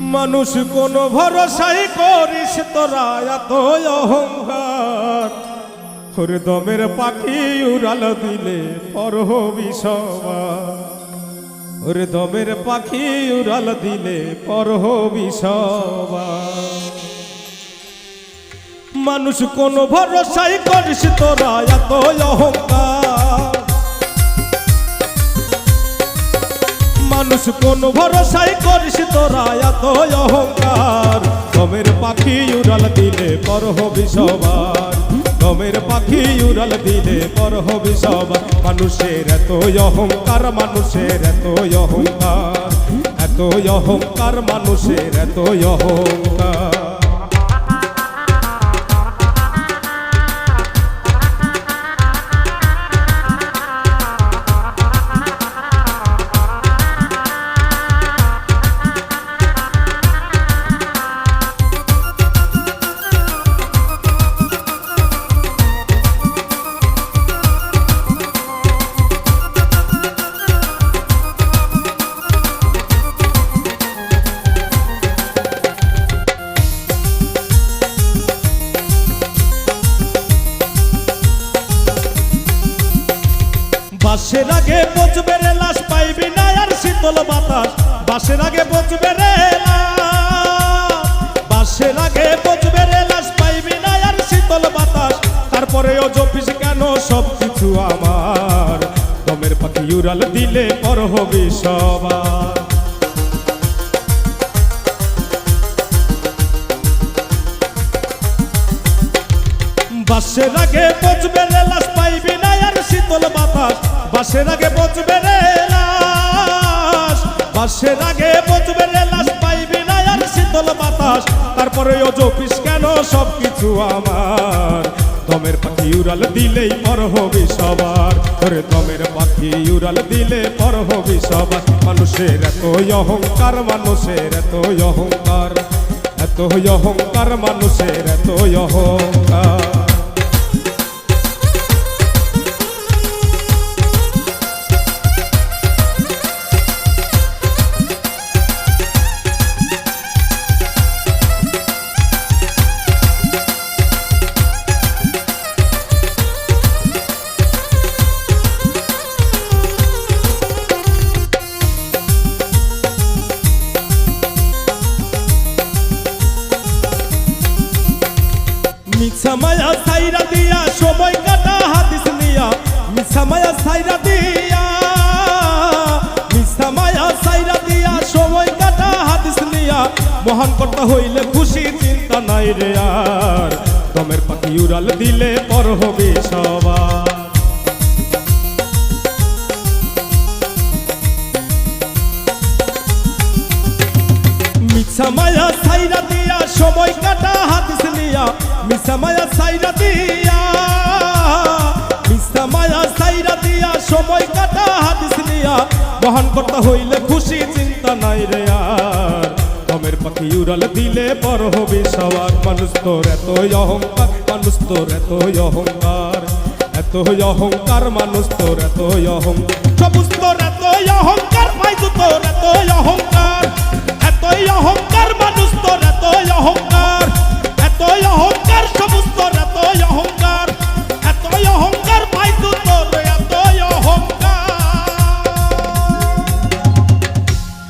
মানুষ কোন ভরসাই করিস তোরা, এত অহংকার। ওরে দমের পাখি উড়াল দিলে পরহবি সবার। ওরে দমের পাখি উড়াল দিলে পরহবি সবার। মানুষ কোন ভরসাই করিস তোরা, এত অহংকার। মানুষ কোন ভরসাই করিস তোরা এত অহংকার। গমের পাখি উড়াল দিলে পর হবি সবার। গমের পাখি উড়াল দিলে পর হবি সবার। মানুষের এত অহংকার, মানুষের এত অহংকার। এত অহংকার, মানুষের এত অহংকার। বাসের আগে বচবে রে লাশ, পাইবি না আর শীতল বাতাস। বাসের আগে বচবে রে। বাসের আগে বচবে রে লাশ, পাইবি না আর শীতল বাতাস। তারপরেও জপিস কেন সব কিছু আমার? দমের পাখি উড়াল দিলে পর হবি সবার। বাসের আগে বচবে রে লাশ বাসের আগে বচবে রে লাশ, বাসের আগে বচবে রে লাশ, পাইবি না আর শীতল বাতাস। তারপরে ও জপিস কেন? সব কিছু আমার। দমের পাখি উড়াল দিলেই পর হবি সবার। ওরে দমের পাখি উড়াল দিলে পর হবি সবার। মানুষের এত অহংকার, মানুষের এত অহংকার। এত অহংকার, মানুষের এত অহংকার। মিছা মায়া সাইরা দিয়া, সময় কাটা হাদিস নিয়া। মিছা মায়া সাইরা দিয়া, মিছা মায়া সাইরা দিয়া, সময় কাটা হাদিস নিয়া। মহান কর্তা হইলে খুশি, চিন্তা নাই রে আর। দমের পাখি উড়াল দিলে পর হবে সবার। মিছা মায়া সাইরা দিয়া, সময় কাটা হাদিস নিয়া মিছা মায়া সাইরা দিয়া, মিছা মায়া সাইরা দিয়া, সময় কাটা হাদিস নিয়া, মহান কথা হইলে খুশি, চিন্তা নাই রে আর। দমের পাখি উড়াল দিলে পর হবে সবার মানুষ তোর এত অহংকার, মানুষ তোর এত অহংকার। এত অহংকার, মানুষ তোর এত অহংকার। সবুজ তোর এত অহংকার পাইছো তোর এত অহংকার।